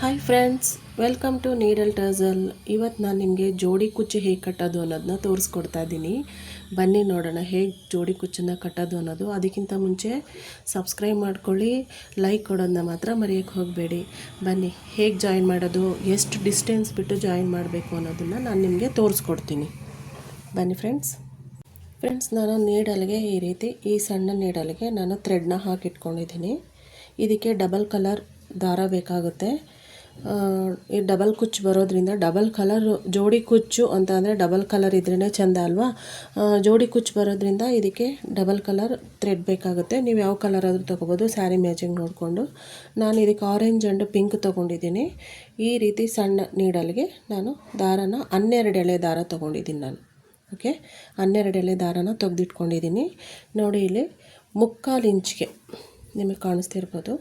Hi friends welcome to needle tarsal ಇವತ್ತು ನಾನು ನಿಮಗೆ ಜೋಡಿ ಕುಚ್ಚು ಹೇಗೆ ಕಟ್ಟೋದು ಅನ್ನೋದನ್ನ ತೋರಿಸ್ಕೊಡ್ತಾ ಇದ್ದೀನಿ ಬನ್ನಿ ನೋಡೋಣ ಹೇಗೆ ಜೋಡಿ ಕುಚ್ಚನ್ನು ಕಟ್ಟೋದು ಅನ್ನೋದು. ಅದಕ್ಕಿಂತ ಮುಂಚೆ ಸಬ್ಸ್ಕ್ರೈಬ್ ಮಾಡ್ಕೊಳ್ಳಿ ಲೈಕ್ ಕೊಡೋದನ್ನ ಮಾತ್ರ ಮರೆಯೋಕ್ಕೆ ಹೋಗಬೇಡಿ. ಬನ್ನಿ, ಹೇಗೆ ಜಾಯಿನ್ ಮಾಡೋದು, ಎಷ್ಟು ಡಿಸ್ಟೆನ್ಸ್ ಬಿಟ್ಟು ಜಾಯಿನ್ ಮಾಡಬೇಕು ಅನ್ನೋದನ್ನು ನಾನು ನಿಮಗೆ ತೋರಿಸ್ಕೊಡ್ತೀನಿ. ಬನ್ನಿ ಫ್ರೆಂಡ್ಸ್ ಫ್ರೆಂಡ್ಸ್ ನಾನು ನೀಡಲ್ಗೆ ಈ ರೀತಿ, ಈ ಸಣ್ಣ ನೀಡಲ್ಗೆ ನಾನು ಥ್ರೆಡ್ನ ಹಾಕಿಟ್ಕೊಂಡಿದ್ದೀನಿ. ಇದಕ್ಕೆ ಡಬಲ್ ಕಲರ್ ದಾರ ಬೇಕಾಗುತ್ತೆ. ಈ ಡಬಲ್ ಕುಚ್ಚು ಬರೋದ್ರಿಂದ ಡಬಲ್ ಕಲರ್ ಜೋಡಿ ಕುಚ್ಚು ಅಂತ ಅಂದರೆ ಡಬಲ್ ಕಲರ್ ಇದ್ರೇ ಚೆಂದ ಅಲ್ವಾ? ಜೋಡಿ ಕುಚ್ಚು ಬರೋದ್ರಿಂದ ಇದಕ್ಕೆ ಡಬಲ್ ಕಲರ್ ಥ್ರೆಡ್ ಬೇಕಾಗುತ್ತೆ. ನೀವು ಯಾವ ಕಲರ್ ಆದರೂ ತೊಗೋಬೋದು ಸ್ಯಾರಿ ಮ್ಯಾಚಿಂಗ್ ನೋಡಿಕೊಂಡು. ನಾನು ಇದಕ್ಕೆ ಆರೆಂಜ್ ಆ್ಯಂಡ್ ಪಿಂಕ್ ತೊಗೊಂಡಿದ್ದೀನಿ. ಈ ರೀತಿ ಸಣ್ಣ ನೀಡಲ್ಗೆ ನಾನು ದಾರನ ಹನ್ನೆರಡು ಎಳೆ ದಾರ ತೊಗೊಂಡಿದ್ದೀನಿ ನಾನು. ಓಕೆ ಹನ್ನೆರಡು ಎಳೆ ದಾರನ ತೆಗೆದಿಟ್ಕೊಂಡಿದ್ದೀನಿ. ನೋಡಿ ಇಲ್ಲಿ ಮುಕ್ಕಾಲು ಇಂಚಿಗೆ ನಿಮಗೆ ಕಾಣಿಸ್ತಿರ್ಬೋದು.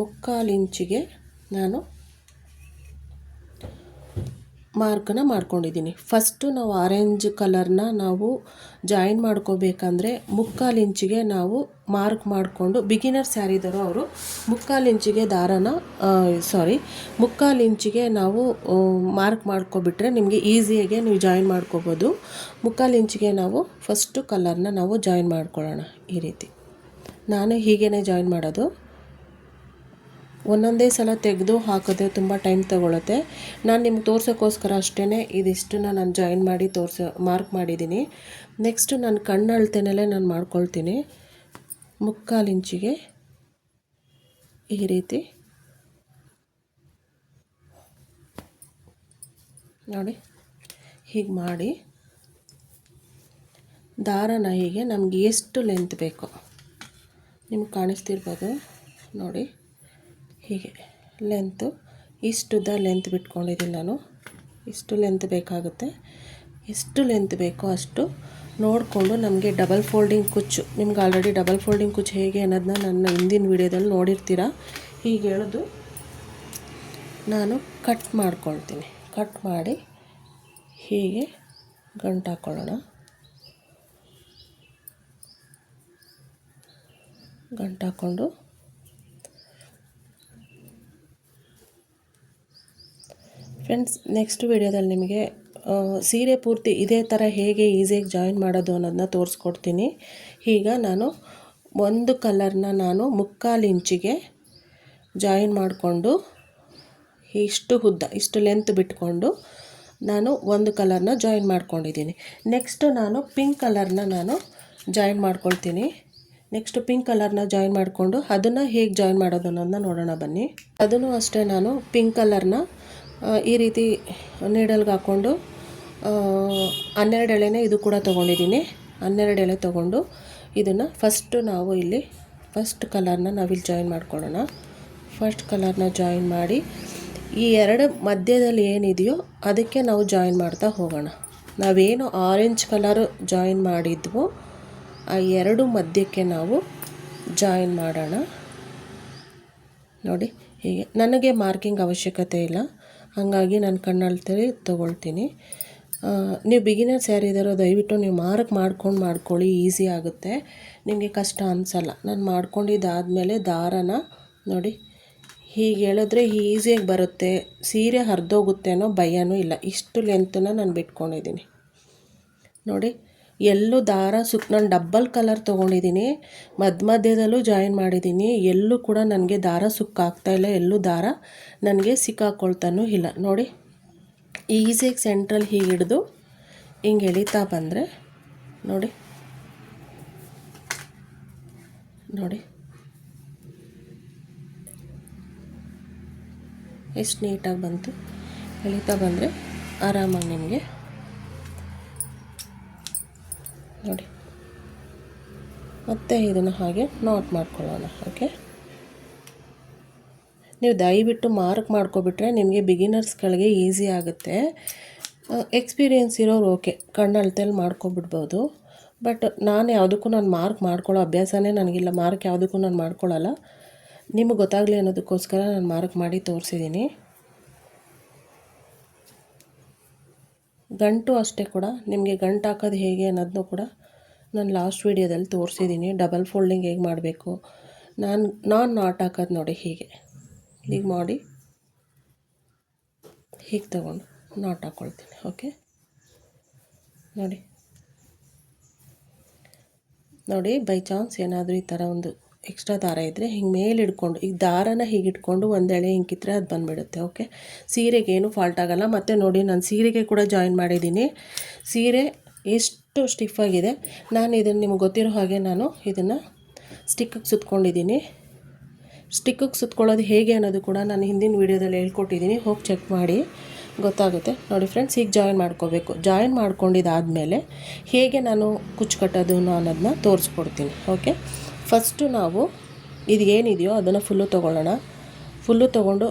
ಮುಕ್ಕಾಲು ಇಂಚಿಗೆ ನಾನು ಮಾರ್ಕನ್ನ ಮಾಡ್ಕೊಂಡಿದ್ದೀನಿ. ಫಸ್ಟು ನಾವು ಆರೆಂಜ್ ಕಲರ್ನ ನಾವು ಜಾಯಿನ್ ಮಾಡ್ಕೋಬೇಕಂದ್ರೆ ಮುಕ್ಕಾಲು ಇಂಚಿಗೆ ನಾವು ಮಾರ್ಕ್ ಮಾಡಿಕೊಂಡು ಬಿಗಿನರ್ ಸ್ಯಾರಿದವರು ಅವರು ಮುಕ್ಕಾಲು ಇಂಚಿಗೆ ದಾರನ ಸಾರಿ ಮುಕ್ಕಾಲು ಇಂಚಿಗೆ ನಾವು ಮಾರ್ಕ್ ಮಾಡ್ಕೊಬಿಟ್ರೆ ನಿಮಗೆ ಈಸಿಯಾಗೆ ನೀವು ಜಾಯಿನ್ ಮಾಡ್ಕೋಬೋದು. ಮುಕ್ಕಾಲು ಇಂಚಿಗೆ ನಾವು ಫಸ್ಟು ಕಲರ್ನ ನಾವು ಜಾಯಿನ್ ಮಾಡ್ಕೊಳ್ಳೋಣ ಈ ರೀತಿ. ನಾನು ಹೀಗೇ ಜಾಯಿನ್ ಮಾಡೋದು. ಒಂದೊಂದೇ ಸಲ ತೆಗೆದು ಹಾಕೋದೆ ತುಂಬ ಟೈಮ್ ತಗೊಳುತ್ತೆ. ನಾನು ನಿಮ್ಗೆ ತೋರ್ಸೋಕ್ಕೋಸ್ಕರ ಅಷ್ಟೇ ಇದಿಷ್ಟನ್ನ ನಾನು ಜಾಯಿನ್ ಮಾಡಿ ತೋರಿಸೋ ಮಾರ್ಕ್ ಮಾಡಿದ್ದೀನಿ ನೆಕ್ಸ್ಟು ನಾನು ಕಣ್ಣು ಅಳತೆನಲ್ಲೇ ನಾನು ಮಾಡ್ಕೊಳ್ತೀನಿ. ಮುಕ್ಕಾಲು ಇಂಚಿಗೆ ಈ ರೀತಿ. ನೋಡಿ, ಹೀಗೆ ಮಾಡಿ. ದಾರನ ಹೀಗೆ ನಮಗೆ ಎಷ್ಟು ಲೆಂತ್ ಬೇಕೋ, ನಿಮ್ಗೆ ಕಾಣಿಸ್ತಿರ್ಬೋದು. ನೋಡಿ. ಹೀಗೆ ಲೆಂತು ಇಷ್ಟುದ್ದ ಲೆಂತ್ ಬಿಟ್ಕೊಂಡಿದ್ದೀನಿ ನಾನು. ಇಷ್ಟು ಲೆಂತ್ ಬೇಕಾಗುತ್ತೆ. ಎಷ್ಟು ಲೆಂತ್ ಬೇಕೋ ಅಷ್ಟು ನೋಡಿಕೊಂಡು ನಮಗೆ ಡಬಲ್ ಫೋಲ್ಡಿಂಗ್ ಕುಚ್ಚು. ನಿಮ್ಗೆ ಆಲ್ರೆಡಿ ಡಬಲ್ ಫೋಲ್ಡಿಂಗ್ ಕುಚ್ಚು ಹೇಗೆ ಅನ್ನೋದನ್ನ ನನ್ನ ಹಿಂದಿನ ವಿಡಿಯೋದಲ್ಲಿ ನೋಡಿರ್ತೀರ? ಹೀಗೆ ಎಳೆದು ನಾನು ಕಟ್ ಮಾಡ್ಕೊಳ್ತೀನಿ. ಕಟ್ ಮಾಡಿ ಹೀಗೆ ಗಂಟು ಹಾಕ್ಕೊಳ್ಳೋಣ ಗಂಟು ಹಾಕ್ಕೊಂಡು ಫ್ರೆಂಡ್ಸ್ ನೆಕ್ಸ್ಟ್ ವಿಡಿಯೋದಲ್ಲಿ ನಿಮಗೆ ಸೀರೆ ಪೂರ್ತಿ ಇದೇ ಥರ ಹೇಗೆ ಈಸಿಯಾಗಿ ಜಾಯಿನ್ ಮಾಡೋದು ಅನ್ನೋದನ್ನ ತೋರಿಸ್ಕೊಡ್ತೀನಿ. ಈಗ ನಾನು ಒಂದು ಕಲರ್ನ ನಾನು ಮುಕ್ಕಾಲು ಇಂಚಿಗೆ ಜಾಯಿನ್ ಮಾಡಿಕೊಂಡು, ಇಷ್ಟು ಉದ್ದ, ಇಷ್ಟು ಲೆಂತ್ ಬಿಟ್ಕೊಂಡು ನಾನು ಒಂದು ಕಲರ್ನ ಜಾಯಿನ್ ಮಾಡ್ಕೊಂಡಿದ್ದೀನಿ. ನೆಕ್ಸ್ಟು ನಾನು ಪಿಂಕ್ ಕಲರ್ನ ನಾನು ಜಾಯಿನ್ ಮಾಡ್ಕೊಳ್ತೀನಿ. ನೆಕ್ಸ್ಟ್ ಪಿಂಕ್ ಕಲರ್ನ ಜಾಯಿನ್ ಮಾಡಿಕೊಂಡು ಅದನ್ನು ಹೇಗೆ ಜಾಯಿನ್ ಮಾಡೋದು ಅನ್ನೋದನ್ನ ನೋಡೋಣ ಬನ್ನಿ. ಅದನ್ನು ಅಷ್ಟೇ ನಾನು ಪಿಂಕ್ ಕಲರ್ನ ಈ ರೀತಿ ನೀಡಲ್ಗೆ ಹಾಕ್ಕೊಂಡು ಹನ್ನೆರಡು ಎಳೆನೇ ಇದು ಕೂಡ ತೊಗೊಂಡಿದ್ದೀನಿ. ಹನ್ನೆರಡು ಎಳೆ ತೊಗೊಂಡು ಇದನ್ನು ಫಸ್ಟು ನಾವು ಇಲ್ಲಿ ಫಸ್ಟ್ ಕಲರ್ನ ನಾವಿಲ್ಲಿ ಜಾಯಿನ್ ಮಾಡ್ಕೊಳ್ಳೋಣ. ಫಸ್ಟ್ ಕಲರ್ನ ಜಾಯಿನ್ ಮಾಡಿ, ಈ ಎರಡು ಮಧ್ಯದಲ್ಲಿ ಏನಿದೆಯೋ ಅದಕ್ಕೆ ನಾವು ಜಾಯಿನ್ ಮಾಡ್ತಾ ಹೋಗೋಣ. ನಾವೇನು ಆರೆಂಜ್ ಕಲರ್ ಜಾಯಿನ್ ಮಾಡಿದ್ವೋ, ಆ ಎರಡು ಮಧ್ಯಕ್ಕೆ ನಾವು ಜಾಯಿನ್ ಮಾಡೋಣ. ನೋಡಿ, ಹೀಗೆ. ನನಗೆ ಮಾರ್ಕಿಂಗ್ ಅವಶ್ಯಕತೆ ಇಲ್ಲ. ಹಾಗಾಗಿ ನಾನು ಕಣ್ಣಳ್ತೇಳಿ ತೊಗೊಳ್ತೀನಿ. ನೀವು ಬಿಗಿನರ್ ಸ್ಯಾರಿ ದಯವಿಟ್ಟು ನೀವು ಮಾರ್ಕ್ ಮಾಡ್ಕೊಂಡು ಮಾಡ್ಕೊಳ್ಳಿ ಈಸಿ ಆಗುತ್ತೆ. ನಿಮಗೆ ಕಷ್ಟ ಅನಿಸಲ್ಲ. ನಾನು ಮಾಡ್ಕೊಂಡಿದ್ದಾದಮೇಲೆ ದಾರನ ನೋಡಿ, ಹೀಗೆ ಹೇಳಿದ್ರೆ ಈಸಿಯಾಗಿ ಬರುತ್ತೆ. ಸೀರೆ ಹರಿದೋಗುತ್ತೆ ಅನ್ನೋ ಭಯನೂ ಇಲ್ಲ. ಇಷ್ಟು ಲೆಂತನ್ನ ನಾನು ಬಿಟ್ಕೊಂಡಿದ್ದೀನಿ. ನೋಡಿ ಎಲ್ಲೂ ದಾರ ಸುಕ್ ನಾನು ಡಬ್ಬಲ್ ಕಲರ್ ತೊಗೊಂಡಿದ್ದೀನಿ ಮಧ್ಯ ಮಧ್ಯದಲ್ಲೂ ಜಾಯಿನ್ ಮಾಡಿದ್ದೀನಿ ಎಲ್ಲೂ ಕೂಡ ನನಗೆ ದಾರ ಸುಕ್ಕಾಗ್ತಾ ಇಲ್ಲ. ಎಲ್ಲೂ ದಾರ ನನಗೆ ಸಿಕ್ಕಾಕೊಳ್ತಾನೂ ಇಲ್ಲ. ನೋಡಿ ಈಸಿಯಾಗಿ ಸೆಂಟ್ರಲ್ ಹೀಗೆ ಹಿಡಿದು ಹಿಂಗೆ ಎಳಿತಾ ಬಂದರೆ, ನೋಡಿ ನೋಡಿ. ಎಷ್ಟು ನೀಟಾಗಿ ಬಂತು. ಎಳಿತಾ ಬಂದರೆ ಆರಾಮಾಗಿ ನಿಮಗೆ ನೋಡಿ. ಮತ್ತೆ ಇದನ್ನು ಹಾಗೆ ನಾಟ್ ಮಾಡ್ಕೊಳ್ಳೋಣ ಓಕೆ ನೀವು ದಯವಿಟ್ಟು ಮಾರ್ಕ್ ಮಾಡ್ಕೊಬಿಟ್ರೆ ನಿಮಗೆ ಬಿಗಿನರ್ಸ್ಗಳಿಗೆ ಈಸಿ ಆಗುತ್ತೆ. ಎಕ್ಸ್ಪೀರಿಯೆನ್ಸ್ ಇರೋರು ಓಕೆ ಕಣ್ಣಳ್ತೆಯಲ್ಲಿ ಮಾಡ್ಕೊಬಿಡ್ಬೋದು. ಬಟ್ ನಾನು ಯಾವುದಕ್ಕೂ ನಾನು ಮಾರ್ಕ್ ಮಾಡ್ಕೊಳ್ಳೋ ಅಭ್ಯಾಸನೇ ನನಗಿಲ್ಲ ಮಾರ್ಕ್ ಯಾವುದಕ್ಕೂ ನಾನು ಮಾಡ್ಕೊಳ್ಳಲ್ಲ. ನಿಮಗೆ ಗೊತ್ತಾಗಲಿ ಅನ್ನೋದಕ್ಕೋಸ್ಕರ ನಾನು ಮಾರ್ಕ್ ಮಾಡಿ ತೋರಿಸಿದ್ದೀನಿ ಗಂಟು ಅಷ್ಟೇ ಕೂಡ, ನಿಮಗೆ ಗಂಟು ಹಾಕೋದು ಹೇಗೆ ಅನ್ನೋದನ್ನು ಕೂಡ ನಾನು ಲಾಸ್ಟ್ ವೀಡಿಯೋದಲ್ಲಿ ತೋರಿಸಿದ್ದೀನಿ ಡಬಲ್ ಫೋಲ್ಡಿಂಗ್ ಹೇಗೆ ಮಾಡಬೇಕು. ನಾನು ನಾನು ನಾಟ್ ಹಾಕೋದು ನೋಡಿ ಹೀಗೆ. ಹೀಗೆ ಮಾಡಿ ಹೀಗೆ ತಗೊಂಡು ನಾಟ್ ಹಾಕ್ಕೊಳ್ತೀನಿ ಓಕೆ ನೋಡಿ. ನೋಡಿ ಬೈ ಚಾನ್ಸ್ ಏನಾದರೂ ಈ ಥರ ಒಂದು ಎಕ್ಸ್ಟ್ರಾ ದಾರ ಇದ್ದರೆ ಹಿಂಗೆ ಮೇಲೆ ಹಿಡ್ಕೊಂಡು ಈಗ ದಾರನ ಹೀಗೆ ಇಟ್ಕೊಂಡು ಒಂದು ಎಳೆ ಹಿಂಗಿದ್ರೆ ಅದು ಬಂದುಬಿಡುತ್ತೆ ಓಕೆ ಸೀರೆಗೆ ಏನು ಫಾಲ್ಟ್ ಆಗಲ್ಲ. ಮತ್ತು ನೋಡಿ, ನಾನು ಸೀರೆಗೆ ಕೂಡ ಜಾಯಿನ್ ಮಾಡಿದ್ದೀನಿ. ಸೀರೆ ಎಷ್ಟು ಸ್ಟಿಫ್ ಆಗಿದೆ. ನಾನು ಇದನ್ನು ನಿಮ್ಗೆ ಗೊತ್ತಿರೋ ಹಾಗೆ ನಾನು ಇದನ್ನು ಸ್ಟಿಕ್ಕಿಗೆ ಸುತ್ಕೊಂಡಿದ್ದೀನಿ. ಸ್ಟಿಕ್ಕಿಗೆ ಸುತ್ಕೊಳ್ಳೋದು ಹೇಗೆ ಅನ್ನೋದು ಕೂಡ ನಾನು ಹಿಂದಿನ ವೀಡಿಯೋದಲ್ಲಿ ಹೇಳ್ಕೊಟ್ಟಿದ್ದೀನಿ. ಹೋಗಿ ಚೆಕ್ ಮಾಡಿ. ಗೊತ್ತಾಗುತ್ತೆ. ನೋಡಿ ಫ್ರೆಂಡ್ಸ್ ಹೀಗೆ ಜಾಯಿನ್ ಮಾಡ್ಕೋಬೇಕು. ಜಾಯಿನ್ ಮಾಡ್ಕೊಂಡಿದ್ದಾದಮೇಲೆ ಹೇಗೆ ನಾನು ಕುಚ್ಚು ಕಟ್ಟೋದು ಅನ್ನೋದನ್ನ ತೋರಿಸ್ಕೊಡ್ತೀನಿ ಓಕೆ ಫಸ್ಟು ನಾವು ಇದು ಏನಿದೆಯೋ ಅದನ್ನು ಫುಲ್ಲು ತೊಗೊಳ್ಳೋಣ. ಫುಲ್ಲು ತೊಗೊಂಡು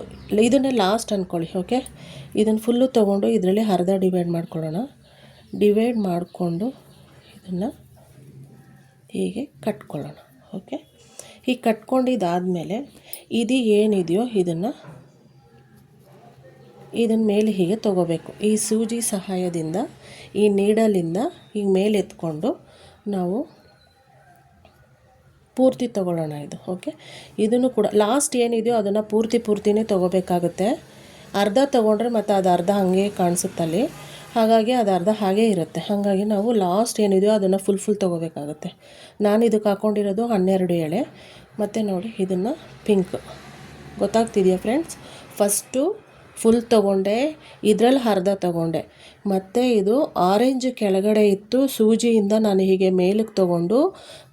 ಇದನ್ನೇ ಲಾಸ್ಟ್ ಅಂದ್ಕೊಳ್ಳಿ ಓಕೆ ಇದನ್ನು ಫುಲ್ಲು ತೊಗೊಂಡು ಇದರಲ್ಲಿ ಅರ್ಧ ಡಿವೈಡ್ ಮಾಡ್ಕೊಳ್ಳೋಣ. ಡಿವೈಡ್ ಮಾಡಿಕೊಂಡು ಇದನ್ನು ಹೀಗೆ ಕಟ್ಕೊಳ್ಳೋಣ ಓಕೆ ಹೀಗೆ ಕಟ್ಕೊಂಡಿದ್ದಾದಮೇಲೆ ಇದು ಏನಿದೆಯೋ ಇದನ್ನು ಇದನ್ನ ಮೇಲೆ ಹೀಗೆ ತೊಗೋಬೇಕು. ಈ ಸೂಜಿ ಸಹಾಯದಿಂದ, ಈ ನೀಡಲಿಂದ ಈಗ ಮೇಲೆ ಎತ್ಕೊಂಡು ನಾವು ಪೂರ್ತಿ ತೊಗೊಳ್ಳೋಣ ಇದು ಓಕೆ ಇದನ್ನು ಕೂಡ ಲಾಸ್ಟ್ ಏನಿದೆಯೋ ಅದನ್ನು ಪೂರ್ತಿ ಪೂರ್ತಿನೇ ತೊಗೋಬೇಕಾಗುತ್ತೆ. ಅರ್ಧ ತೊಗೊಂಡ್ರೆ ಮತ್ತು ಅದು ಅರ್ಧ ಹಾಗೆ ಕಾಣಿಸುತ್ತಲ್ಲಿ. ಹಾಗಾಗಿ ಅದು ಅರ್ಧ ಹಾಗೇ ಇರುತ್ತೆ. ಹಾಗಾಗಿ ನಾವು ಲಾಸ್ಟ್ ಏನಿದೆಯೋ ಅದನ್ನು ಫುಲ್ ಫುಲ್ ತೊಗೋಬೇಕಾಗುತ್ತೆ. ನಾನು ಇದಕ್ಕೆ ಹಾಕ್ಕೊಂಡಿರೋದು ಹನ್ನೆರಡು ಎಳೆ. ಮತ್ತು ನೋಡಿ, ಇದನ್ನು ಪಿಂಕ್ ಗೊತ್ತಾಗ್ತಿದೆಯಾ ಫ್ರೆಂಡ್ಸ್ ಫಸ್ಟು ಫುಲ್ ತೊಗೊಂಡೆ ಇದರಲ್ಲಿ ಅರ್ಧ ತೊಗೊಂಡೆ. ಮತ್ತು ಇದು ಆರೆಂಜ್ ಕೆಳಗಡೆ ಇತ್ತು, ಸೂಜಿಯಿಂದ ನಾನು ಹೀಗೆ ಮೇಲಕ್ಕೆ ತೊಗೊಂಡು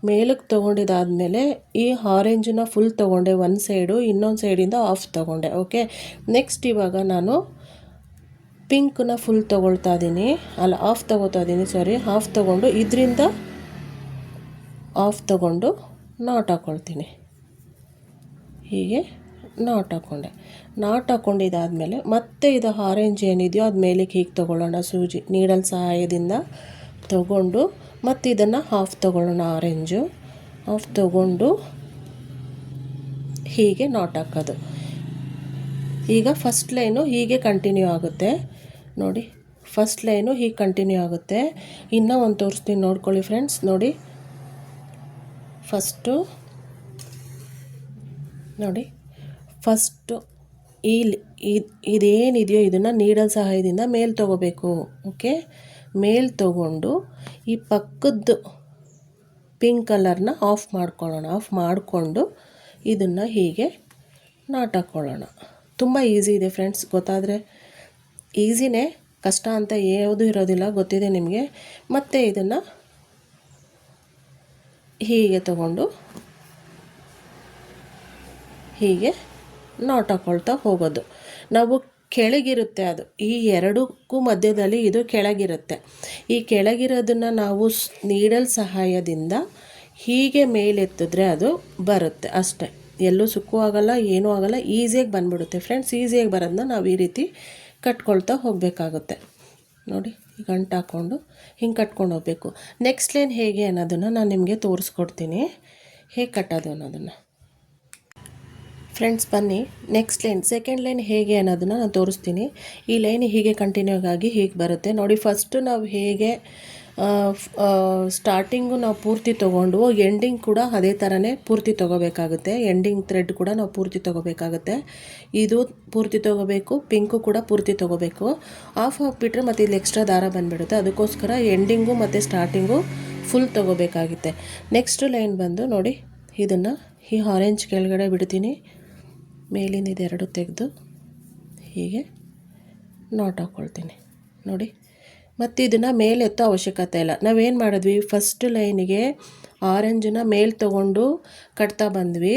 ಮೇಲಕ್ಕೆ ತೊಗೊಂಡಿದ್ದಾದಮೇಲೆ ಈ ಆರೆಂಜನ್ನ ಫುಲ್ ತೊಗೊಂಡೆ, ಒಂದು ಸೈಡು ಇನ್ನೊಂದು ಸೈಡಿಂದ ಆಫ್ ತೊಗೊಂಡೆ ಓಕೆ ನೆಕ್ಸ್ಟ್ ಇವಾಗ ನಾನು ಪಿಂಕನ್ನ ಫುಲ್ ತೊಗೊಳ್ತಾ ಇದ್ದೀನಿ ಅಲ್ಲ ಆಫ್ ತೊಗೋತಾ ಇದ್ದೀನಿ ಸಾರಿ ಹಾಫ್ ತೊಗೊಂಡು, ಇದರಿಂದ ಆಫ್ ತೊಗೊಂಡು ನಾಟ್ ಹಾಕ್ಕೊಳ್ತೀನಿ ಹೀಗೆ. ನಾಟ್ ಹಾಕ್ಕೊಂಡೆ ನಾಟ್ ಹಾಕ್ಕೊಂಡಿದ್ದಾದಮೇಲೆ ಮತ್ತೆ ಇದು ಆರೆಂಜ್ ಏನಿದೆಯೋ ಅದು ಮೇಲಕ್ಕೆ ಹೀಗೆ ತೊಗೊಳ್ಳೋಣ ಸೂಜಿ. ನೀಡಲ್ ಸಹಾಯದಿಂದ ತಗೊಂಡು ಮತ್ತು ಇದನ್ನು ಹಾಫ್ ತೊಗೊಳ್ಳೋಣ ಆರೆಂಜು ಹಾಫ್ ತೊಗೊಂಡು ಹೀಗೆ ನಾಟ್ ಹಾಕೋದು. ಈಗ ಫಸ್ಟ್ ಲೈನು ಹೀಗೆ ಕಂಟಿನ್ಯೂ ಆಗುತ್ತೆ. ನೋಡಿ ಫಸ್ಟ್ ಲೈನು ಹೀಗೆ ಕಂಟಿನ್ಯೂ ಆಗುತ್ತೆ. ಇನ್ನೂ ಒಂದು ತೋರಿಸ್ತೀನಿ ನೋಡ್ಕೊಳ್ಳಿ ಫ್ರೆಂಡ್ಸ್ ನೋಡಿ ಫಸ್ಟು ನೋಡಿ ಫಸ್ಟು ಈ ಇದೇನಿದೆಯೋ ಇದನ್ನು ನೀಡಲ್ ಸಹಾಯದಿಂದ ಮೇಲೆ ತೊಗೋಬೇಕು ಓಕೆ ಮೇಲೆ ತೊಗೊಂಡು ಈ ಪಕ್ಕದ್ದು ಪಿಂಕ್ ಕಲರ್ನ ಆಫ್ ಮಾಡ್ಕೊಳ್ಳೋಣ. ಆಫ್ ಮಾಡಿಕೊಂಡು ಇದನ್ನು ಹೀಗೆ ನಾಟ್ ಹಾಕ್ಕೊಳ್ಳೋಣ ತುಂಬ ಈಸಿ ಇದೆ ಫ್ರೆಂಡ್ಸ್ ಗೊತ್ತಾದರೆ ಈಸಿನೇ ಕಷ್ಟ ಅಂತ ಯಾವುದೂ ಇರೋದಿಲ್ಲ, ಗೊತ್ತಿದೆ ನಿಮಗೆ. ಮತ್ತು ಇದನ್ನು ಹೀಗೆ ತಗೊಂಡು ಹೀಗೆ ನಾಟ್ ಹಾಕ್ಕೊಳ್ತಾ ಹೋಗೋದು. ನಾವು ಕೆಳಗಿರುತ್ತೆ ಅದು. ಈ ಎರಡಕ್ಕೂ ಮಧ್ಯದಲ್ಲಿ ಇದು ಕೆಳಗಿರುತ್ತೆ. ಈ ಕೆಳಗಿರೋದನ್ನು ನಾವು ನೀಡಲ್ ಸಹಾಯದಿಂದ ಹೀಗೆ ಮೇಲೆತ್ತಿದ್ರೆ ಅದು ಬರುತ್ತೆ ಅಷ್ಟೆ. ಎಲ್ಲೂ ಸುಕ್ಕು ಆಗಲ್ಲ, ಏನೂ ಆಗಲ್ಲ, ಈಸಿಯಾಗಿ ಬಂದ್ಬಿಡುತ್ತೆ ಫ್ರೆಂಡ್ಸ್. ಈಸಿಯಾಗಿ ಬರೋದನ್ನ ನಾವು ಈ ರೀತಿ ಕಟ್ಕೊಳ್ತಾ ಹೋಗಬೇಕಾಗುತ್ತೆ. ನೋಡಿ ಗಂಟು ಹಾಕ್ಕೊಂಡು ಹಿಂಗೆ ಕಟ್ಕೊಂಡು ಹೋಗಬೇಕು. ನೆಕ್ಸ್ಟ್ ಲೈನ್ ಹೇಗೆ ಅನ್ನೋದನ್ನು ನಾನು ನಿಮಗೆ ತೋರಿಸ್ಕೊಡ್ತೀನಿ. ಹೇಗೆ ಕಟ್ಟೋದು ಅನ್ನೋದನ್ನು. ಫ್ರೆಂಡ್ಸ್ ಬನ್ನಿ. ನೆಕ್ಸ್ಟ್ ಲೈನ್ ಸೆಕೆಂಡ್ ಲೈನ್ ಹೇಗೆ ಅನ್ನೋದನ್ನು ನಾನು ತೋರಿಸ್ತೀನಿ. ಈ ಲೈನ್ ಹೀಗೆ ಕಂಟಿನ್ಯೂ ಆಗಿ ಹೀಗೆ ಬರುತ್ತೆ. ನೋಡಿ ಫಸ್ಟು ನಾವು ಹೇಗೆ ಸ್ಟಾರ್ಟಿಂಗು ನಾವು ಪೂರ್ತಿ ತೊಗೊಂಡು ಎಂಡಿಂಗ್ ಕೂಡ ಅದೇ ಥರನೇ ಪೂರ್ತಿ ತೊಗೋಬೇಕಾಗುತ್ತೆ. ಎಂಡಿಂಗ್ ಥ್ರೆಡ್ ಕೂಡ ನಾವು ಪೂರ್ತಿ ತೊಗೋಬೇಕಾಗುತ್ತೆ. ಇದು ಪೂರ್ತಿ ತೊಗೋಬೇಕು ಪಿಂಕು ಕೂಡ ಪೂರ್ತಿ ತೊಗೋಬೇಕು. ಆಫ್ ಹಾಕ್ಬಿಟ್ರೆ ಮತ್ತು ಇಲ್ಲಿ ಎಕ್ಸ್ಟ್ರಾ ದಾರ ಬಂದುಬಿಡುತ್ತೆ. ಅದಕ್ಕೋಸ್ಕರ ಎಂಡಿಂಗು ಮತ್ತು ಸ್ಟಾರ್ಟಿಂಗು ಫುಲ್ ತೊಗೋಬೇಕಾಗುತ್ತೆ. ನೆಕ್ಸ್ಟ್ ಲೈನ್ ಬಂದು ನೋಡಿ, ಇದನ್ನು ಈ ಆರೆಂಜ್ ಕೆಳಗಡೆ ಬಿಡ್ತೀನಿ. ಮೇಲಿನ ಇದೆರಡು ತೆಗೆದು ಹೀಗೆ ನಾಟ್ ಹಾಕ್ಕೊಳ್ತೀನಿ ನೋಡಿ, ಮತ್ತು ಇದನ್ನು ಮೇಲೆ ಎತ್ತೋ ಅವಶ್ಯಕತೆ ಇಲ್ಲ. ನಾವೇನು ಮಾಡಿದ್ವಿ? ಫಸ್ಟ್ ಲೈನಿಗೆ ಆರೆಂಜನ್ನ ಮೇಲೆ ತಗೊಂಡು ಕಟ್ತಾ ಬಂದ್ವಿ.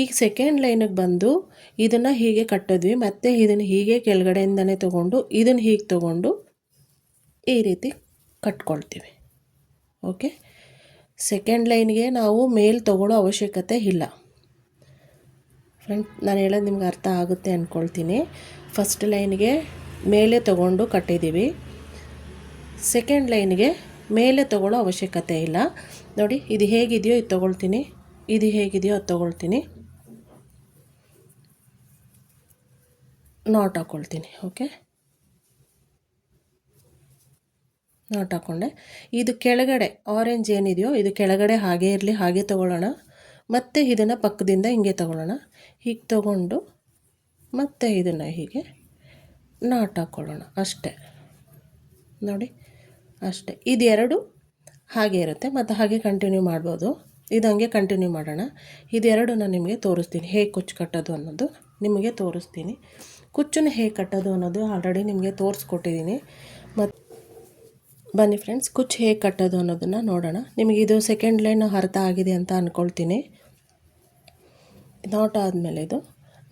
ಈಗ ಸೆಕೆಂಡ್ ಲೈನಿಗೆ ಬಂದು ಇದನ್ನು ಹೀಗೆ ಕಟ್ಟಿದ್ವಿ. ಮತ್ತು ಇದನ್ನು ಹೀಗೆ ಕೆಳಗಡೆಯಿಂದನೇ ತೊಗೊಂಡು ಇದನ್ನು ಹೀಗೆ ತೊಗೊಂಡು ಈ ರೀತಿ ಕಟ್ಕೊಳ್ತೀವಿ. ಓಕೆ ಸೆಕೆಂಡ್ ಲೈನ್ಗೆ ನಾವು ಮೇಲೆ ತಗೊಳ್ಳೋ ಅವಶ್ಯಕತೆ ಇಲ್ಲ. ಫ್ರೆಂಡ್ ನಾನು ಹೇಳೋದು ನಿಮ್ಗೆ ಅರ್ಥ ಆಗುತ್ತೆ ಅಂದ್ಕೊಳ್ತೀನಿ ಫಸ್ಟ್ ಲೈನ್ಗೆ ಮೇಲೆ ತೊಗೊಂಡು ಕಟ್ಟಿದ್ದೀವಿ. ಸೆಕೆಂಡ್ ಲೈನ್ಗೆ ಮೇಲೆ ತಗೊಳ್ಳೋ ಅವಶ್ಯಕತೆ ಇಲ್ಲ. ನೋಡಿ, ಇದು ಹೇಗಿದೆಯೋ ಇದು ತೊಗೊಳ್ತೀನಿ. ಇದು ಹೇಗಿದೆಯೋ ಅದು ತೊಗೊಳ್ತೀನಿ. ನಾಟ್ ಹಾಕ್ಕೊಳ್ತೀನಿ ಓಕೆ ನಾಟ್ ಹಾಕ್ಕೊಂಡೆ ಇದು ಕೆಳಗಡೆ ಆರೆಂಜ್ ಏನಿದೆಯೋ, ಇದು ಕೆಳಗಡೆ ಹಾಗೆ ಇರಲಿ, ಹಾಗೆ ತೊಗೊಳ್ಳೋಣ. ಮತ್ತು ಇದನ್ನು ಪಕ್ಕದಿಂದ ಹಿಂಗೆ ತಗೊಳ್ಳೋಣ. ಹೀಗೆ ತಗೊಂಡು ಮತ್ತೆ ಇದನ್ನು ಹೀಗೆ ನಾಟ್ ಹಾಕ್ಕೊಳ್ಳೋಣ ಅಷ್ಟೇ. ನೋಡಿ, ಅಷ್ಟೇ. ಇದೆರಡು ಹಾಗೆ ಇರುತ್ತೆ. ಮತ್ತು ಹಾಗೆ ಕಂಟಿನ್ಯೂ ಮಾಡ್ಬೋದು. ಇದು ಹಂಗೆ ಕಂಟಿನ್ಯೂ ಮಾಡೋಣ. ಇದೆರಡು ನಾನು ನಿಮಗೆ ತೋರಿಸ್ತೀನಿ. ಹೇಗೆ ಕುಚ್ಚು ಕಟ್ಟೋದು ಅನ್ನೋದು ನಿಮಗೆ ತೋರಿಸ್ತೀನಿ. ಕುಚ್ಚನ್ನ ಹೇಗೆ ಕಟ್ಟೋದು ಅನ್ನೋದು ಆಲ್ರೆಡಿ ನಿಮಗೆ ತೋರಿಸ್ಕೊಟ್ಟಿದ್ದೀನಿ. ಮತ್ತು ಬನ್ನಿ ಫ್ರೆಂಡ್ಸ್ ಕುಚ್ಚು ಹೇಗೆ ಕಟ್ಟೋದು ಅನ್ನೋದನ್ನು ನೋಡೋಣ. ನಿಮಗೆ ಇದು ಸೆಕೆಂಡ್ ಲೈನ್ ಅರ್ಥ ಆಗಿದೆ ಅಂತ ಅಂದ್ಕೊಳ್ತೀನಿ ನಾಟ್ ಆದಮೇಲೆ ಇದು.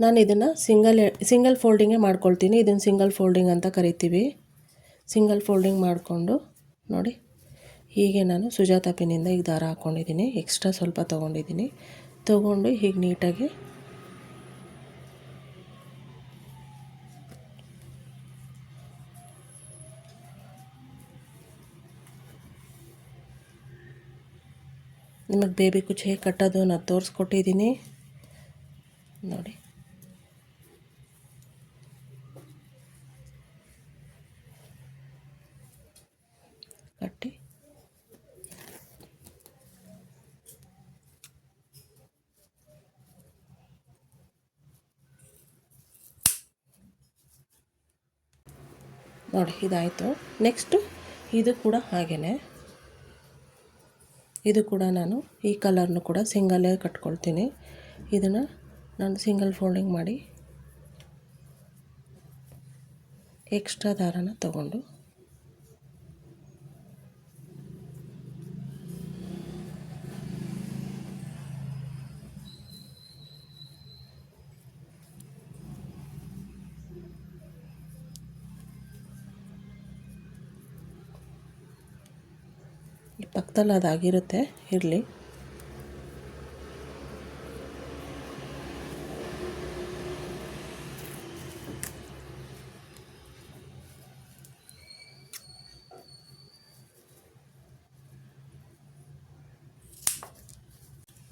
ನಾನು ಇದನ್ನು ಸಿಂಗಲ್ ಸಿಂಗಲ್ ಫೋಲ್ಡಿಂಗೇ ಮಾಡ್ಕೊಳ್ತೀನಿ. ಇದನ್ನು ಸಿಂಗಲ್ ಫೋಲ್ಡಿಂಗ್ ಅಂತ ಕರಿತೀವಿ. ಸಿಂಗಲ್ ಫೋಲ್ಡಿಂಗ್ ಮಾಡಿಕೊಂಡು, ನೋಡಿ. ಹೀಗೆ ನಾನು ಸುಜಾತ ಪಿನ್ನಿಂದ ಈಗ ದಾರ ಹಾಕ್ಕೊಂಡಿದ್ದೀನಿ ಎಕ್ಸ್ಟ್ರಾ ಸ್ವಲ್ಪ ತೊಗೊಂಡಿದ್ದೀನಿ. ತೊಗೊಂಡು ಹೀಗೆ ನೀಟಾಗಿ ನಿಮಗೆ ಬೇಬಿ ಕುಚ್ಚು ಹೇಗೆ ಕಟ್ಟೋದು ನಾನು ತೋರಿಸ್ಕೊಟ್ಟಿದ್ದೀನಿ. ನೋಡಿ. ಕಟ್ಟಿ. ನೋಡಿ, ಇದಾಯಿತು. ನೆಕ್ಸ್ಟು ಇದು ಕೂಡ ಹಾಗೆಯೇ ಇದು ಕೂಡ ನಾನು ಈ ಕಲರ್ನು ಕೂಡ ಸಿಂಗಲ್ಲೇ ಕಟ್ಕೊಳ್ತೀನಿ. ಇದನ್ನು ನಾನು ಸಿಂಗಲ್ ಫೋಲ್ಡಿಂಗ್ ಮಾಡಿ ಎಕ್ಸ್ಟ್ರಾ ದಾರನ ತಗೊಂಡು ಪಕ್ಕದಲ್ಲಿ ಅದಾಗಿರುತ್ತೆ ಇರಲಿ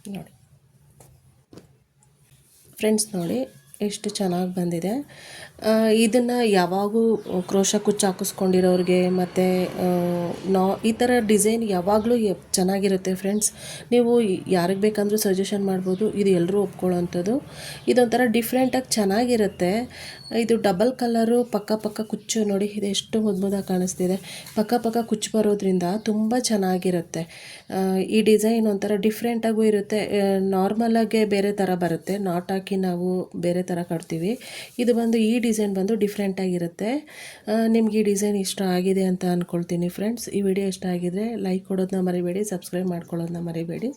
ನೋಡಿ ಫ್ರೆಂಡ್ಸ್ ನೋಡಿ ಎಷ್ಟು ಚೆನ್ನಾಗಿ ಬಂದಿದೆ. ಇದನ್ನು ಯಾವಾಗೂ ಕ್ರೋಶ ಕುಚ್ಚು ಹಾಕಿಸ್ಕೊಂಡಿರೋರಿಗೆ ಮತ್ತು ನಾ, ಈ ಥರ ಡಿಸೈನ್ ಯಾವಾಗಲೂ ಚೆನ್ನಾಗಿರುತ್ತೆ ಫ್ರೆಂಡ್ಸ್. ನೀವು ಯಾರಿಗೆ ಬೇಕಂದ್ರೂ ಸಜೆಷನ್ ಮಾಡ್ಬೋದು, ಇದು ಎಲ್ಲರೂ ಒಪ್ಕೊಳ್ಳೋವಂಥದ್ದು ಇದೊಂಥರ ಡಿಫ್ರೆಂಟಾಗಿ ಚೆನ್ನಾಗಿರುತ್ತೆ. ಇದು ಡಬಲ್ ಕಲರು, ಪಕ್ಕ ಪಕ್ಕ ಕುಚ್ಚು ನೋಡಿ, ಇದು ಎಷ್ಟು ಮುದ್ಮುದಾಗಿ ಕಾಣಿಸ್ತಿದೆ. ಪಕ್ಕ ಪಕ್ಕ ಕುಚ್ಚು ಬರೋದ್ರಿಂದ ತುಂಬ ಚೆನ್ನಾಗಿರುತ್ತೆ. ಈ ಡಿಸೈನ್ ಒಂಥರ ಡಿಫ್ರೆಂಟಾಗೂ ಇರುತ್ತೆ. ನಾರ್ಮಲಾಗೆ ಬೇರೆ ಥರ ಬರುತ್ತೆ. ನಾಟ್ ಹಾಕಿ ನಾವು ಬೇರೆ ಥರ ಕಟ್ತೀವಿ. ಇದು ಬಂದು ಈ ಡಿಸೈನ್ ಬಂದು ಡಿಫ್ರೆಂಟಾಗಿರುತ್ತೆ ನಿಮ್ಗೆ ಈ ಡಿಸೈನ್ ಇಷ್ಟ ಆಗಿದೆ ಅಂತ ಅಂದ್ಕೊಳ್ತೀನಿ ಫ್ರೆಂಡ್ಸ್ ಈ ವಿಡಿಯೋ ಇಷ್ಟ ಆಗಿದ್ರೆ ಲೈಕ್ ಕೊಡೋದನ್ನ ಮರಿಬೇಡಿ ಸಬ್ಸ್ಕ್ರೈಬ್ ಮಾಡ್ಕೊಳ್ಳೋದನ್ನ ಮರಿಬೇಡಿ.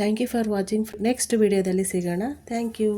Thank you for watching next ವಿಡಿಯೋದಲ್ಲಿ ಸಿಗೋಣ. Thank you